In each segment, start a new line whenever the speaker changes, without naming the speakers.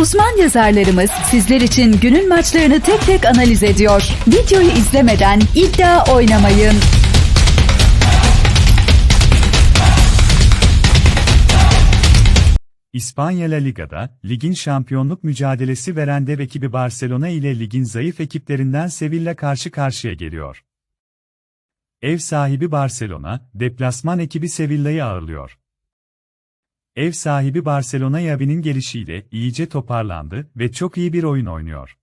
Uzman yazarlarımız sizler için günün maçlarını tek tek analiz ediyor. Videoyu izlemeden iddia oynamayın.
İspanya La Liga'da, ligin şampiyonluk mücadelesi veren dev ekibi Barcelona ile ligin zayıf ekiplerinden Sevilla karşı karşıya geliyor. Ev sahibi Barcelona, deplasman ekibi Sevilla'yı ağırlıyor. Ev sahibi Barcelona Yavi'nin gelişiyle iyice toparlandı ve çok iyi bir oyun oynuyor.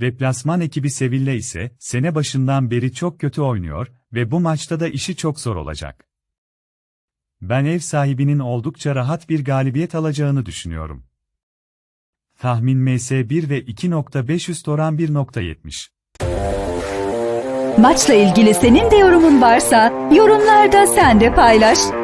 Deplasman ekibi Sevilla ise sene başından beri çok kötü oynuyor ve bu maçta da işi çok zor olacak. Ben ev sahibinin oldukça rahat bir galibiyet alacağını düşünüyorum. Tahmin MS1 ve 2.5 üst oran 1.70.
Maçla ilgili senin de yorumun varsa yorumlarda sen de paylaş.